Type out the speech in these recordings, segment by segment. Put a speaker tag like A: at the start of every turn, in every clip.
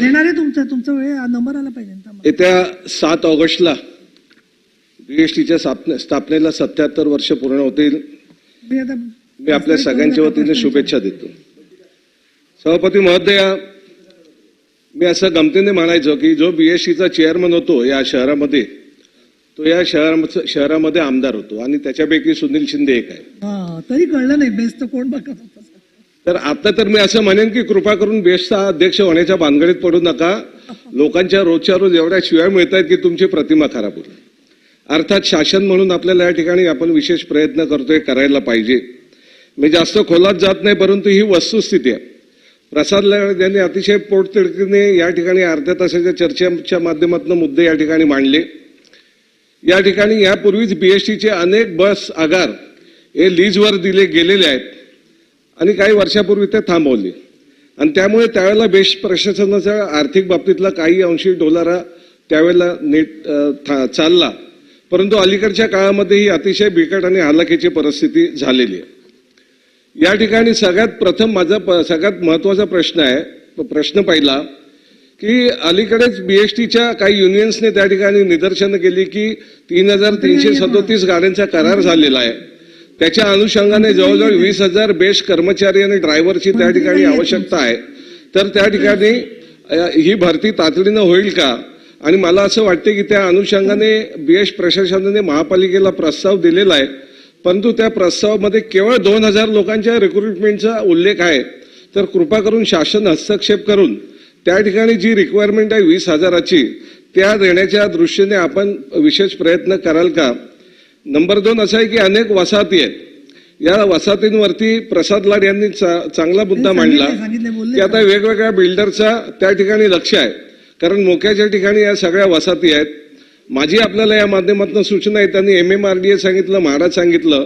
A: देणार आहे तुमचा तुमचा वेळ नंबर आला पाहिजे.
B: येत्या सात ऑगस्टला बीएसटीच्या स्थापनेला सत्याहत्तर वर्ष पूर्ण होतील.
A: मी
B: आपल्या सगळ्यांच्या वतीने शुभेच्छा देतो. सभापती महोदया मी असं गमतीने म्हणायचो की जो बीएसटीचा चेअरमन होतो या शहरामध्ये तो या शहरा शहरामध्ये आमदार होतो आणि त्याच्यापैकी सुनील शिंदे एक आहे.
A: हा तरी कळलं नाही बेस्ट कोण बघत होतं.
B: तर आता तर मी असं म्हणेन की कृपा करून बेस्टचा अध्यक्ष होण्याच्या भानगडीत पडू नका. लोकांच्या रोजच्या रोज एवढ्या शिवाय मिळत आहेत की तुमची प्रतिमा खराब होईल. अर्थात शासन म्हणून आपल्याला या ठिकाणी आपण विशेष प्रयत्न करतोय करायला पाहिजे. मी जास्त खोलात जात नाही परंतु ही वस्तुस्थिती आहे. प्रसाद यांनी अतिशय पोटतिडकीने या ठिकाणी अर्ध्या तासाच्या चर्चेच्या माध्यमातून मुद्दे या ठिकाणी मांडले. या ठिकाणी यापूर्वीच बीएसटीचे अनेक बस आगार हे लीजवर दिले गेलेले आहेत. आणि काही वर्षापूर्वी ते थांबवली. आणि त्यामुळे त्यावेळेला बेस्ट प्रशासनाचा आर्थिक बाबतीतला काही अंशी डोलारा त्यावेळेला नीट था- चालला. परंतु अलीकडच्या काळामध्ये ही अतिशय बिकट आणि हालाखीची परिस्थिती झालेली आहे. या ठिकाणी सगळ्यात प्रथम माझा प- सगळ्यात महत्त्वाचा प्रश्न आहे तो प्रश्न पहिला की अलीकडेच बीएसटीच्या काही युनियन्सने त्या ठिकाणी निदर्शनं केली की तीन हजार तीनशे सदोतीस गाड्यांचा करार झालेला आहे. त्याच्या अनुषंगाने जवळजवळ वीस हजार बेस्ट कर्मचारी आणि ड्रायव्हरची त्या ठिकाणी आवश्यकता आहे. तर त्या ठिकाणी ही भरती तातडीनं होईल का? आणि मला असं वाटते की त्या अनुषंगाने बीएस प्रशासनाने महापालिकेला प्रस्ताव दिलेला आहे. परंतु त्या प्रस्तावामध्ये केवळ दोन हजार लोकांच्या रिक्रुटमेंटचा उल्लेख आहे. तर कृपा करून शासन हस्तक्षेप करून त्या ठिकाणी जी रिक्वायरमेंट आहे वीस हजाराची त्या देण्याच्या दृष्टीने आपण विशेष प्रयत्न कराल का? नंबर दोन असं आहे की अनेक वसाहती आहेत. या वसाहतींवरती प्रसाद लाड यांनी चांगला मुद्दा मांडला की आता वेगवेगळ्या बिल्डरचा त्या ठिकाणी लक्ष आहे. कारण मोक्याच्या ठिकाणी या सगळ्या वसाहती आहेत. माझी आपल्याला या माध्यमातून सूचना आहे त्यांनी M M R D A सांगितलं महाराज सांगितलं.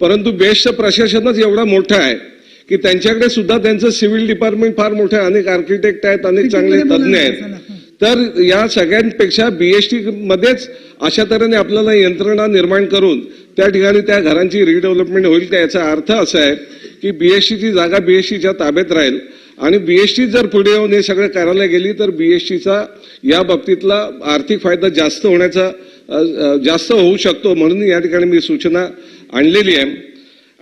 B: परंतु बेस्टचं प्रशासनच एवढं मोठं आहे की त्यांच्याकडे सुद्धा त्यांचं सिव्हिल डिपार्टमेंट फार मोठं आहे. अनेक आर्किटेक्ट आहेत अनेक चांगले तज्ज्ञ आहेत. तर या सगळ्यांपेक्षा बीएसटी मध्येच अशा तऱ्हेने आपल्याला यंत्रणा निर्माण करून त्या ठिकाणी त्या घरांची रिडेव्हलपमेंट होईल का याचा अर्थ असा आहे की बीएसटीची जागा बीएसटीच्या ताब्यात राहील. आणि बीएसटी जर पुढे येऊन हे सगळं करायला गेली तर बीएसटीचा या बाबतीतला आर्थिक फायदा जास्त होण्याचा जास्त होऊ शकतो म्हणून या ठिकाणी मी सूचना आणलेली आहे.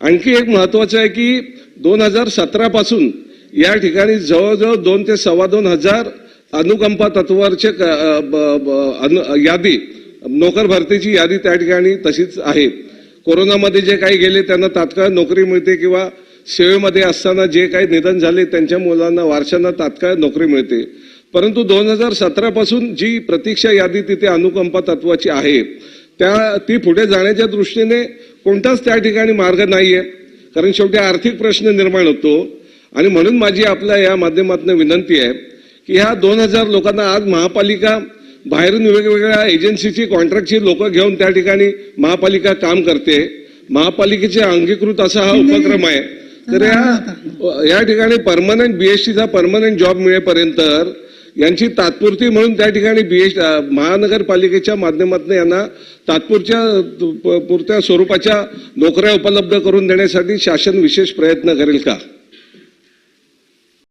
B: आणखी एक महत्वाचं आहे की दोन हजार सतरापासून या ठिकाणी जवळजवळ दोन ते सव्वा दोन हजार अनुकंपा तत्वावरचे क- ब- ब- अनु- यादी नोकर भरतीची यादी त्या ठिकाणी तशीच आहे. कोरोनामध्ये जे काही गेले त्यांना तात्काळ नोकरी मिळते किंवा सेवेमध्ये असताना जे काही निधन झाले त्यांच्या मुलांना वारशांना तात्काळ नोकरी मिळते. परंतु दोन हजार सतरापासून जी प्रतीक्षा यादी तिथे अनुकंपा तत्वाची आहे त्या ती पुढे जाण्याच्या दृष्टीने कोणताच त्या ठिकाणी मार्ग नाही आहे कारण शेवटी आर्थिक प्रश्न निर्माण होतो. आणि म्हणून माझी आपल्या या माध्यमातून विनंती आहे की ह्या दोन हजार लोकांना आज महापालिका बाहेरून वेगवेगळ्या एजन्सीची कॉन्ट्रॅक्टची लोक घेऊन त्या ठिकाणी महापालिका काम करते. महापालिकेचे अंगीकृत असा हा उपक्रम आहे. तर या या ठिकाणी परमनंट बीएसटीचा परमनंट जॉब मिळेपर्यंत यांची तात्पुरती म्हणून त्या ठिकाणी बीएस महानगरपालिकेच्या माध्यमातून यांना तात्पुरच्या पुरत्या स्वरूपाच्या नोकऱ्या उपलब्ध करून देण्यासाठी शासन विशेष प्रयत्न करेल का?